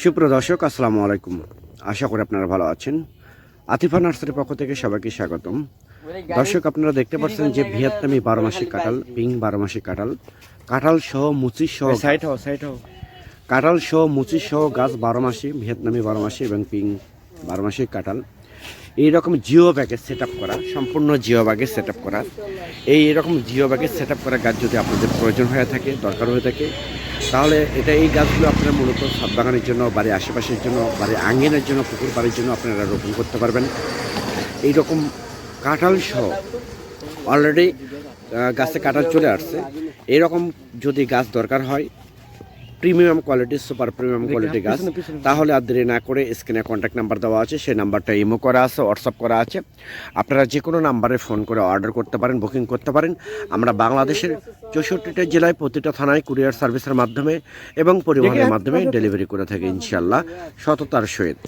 সুপ্রিয় দর্শক আসসালামু আলাইকুম। আশা করি আপনারা ভালো আছেন। আতিফা নার্সারির পক্ষ থেকে সবাইকে স্বাগতম। দর্শক আপনারা দেখতে পাচ্ছেন যে ভিয়েতনামি বারো মাসি কাঁঠাল পিং বারো মাসি কাঁঠাল। কাঁঠাল সহ মুচি সহ সাইড হও সাইড হও। কাঁঠাল সহ মুচি সহ গাছ বারো মাসি ভিয়েতনামি বারো মাসি এবং পিং বারো মাসি কাঁঠাল এইরকম জিও ব্যাগে সেট আপ করা সম্পূর্ণ জিও ব্যাগে সেট আপ করা। এই এরকম জিও ব্যাগে সেট আপ করা গাছ যদি আপনাদের প্রয়োজন হয়ে থাকে দরকার হয়ে থাকে তাহলে এটা এই গাছগুলো আপনারা মূলত ছাদ বাগানের জন্য বাড়ির আশেপাশের জন্য বাড়ির আঙ্গিনের জন্য পুকুর বাড়ির জন্য আপনারা রোপণ করতে পারবেন। এইরকম কাঁঠাল সহ অলরেডি গাছে কাঁঠাল চলে আসছে। এরকম যদি গাছ দরকার হয় প্রিমিয়াম কোয়ালিটির সুপার প্রিমিয়াম কোয়ালিটি গাছ তাহলে আর দেরি না করে স্ক্রিনে কন্ট্যাক্ট নাম্বার দেওয়া আছে সেই নাম্বারটা ইমো করা আছে হোয়াটসঅ্যাপ করা আছে। আপনারা যে কোনো নাম্বারে ফোন করে অর্ডার করতে পারেন বুকিং করতে পারেন। আমরা বাংলাদেশের চৌষট্টিটা জেলায় প্রতিটা থানায় কুরিয়ার সার্ভিসের মাধ্যমে এবং পরিবহনের মাধ্যমে ডেলিভারি করে থাকে ইনশাল্লাহ। সততার সহিত।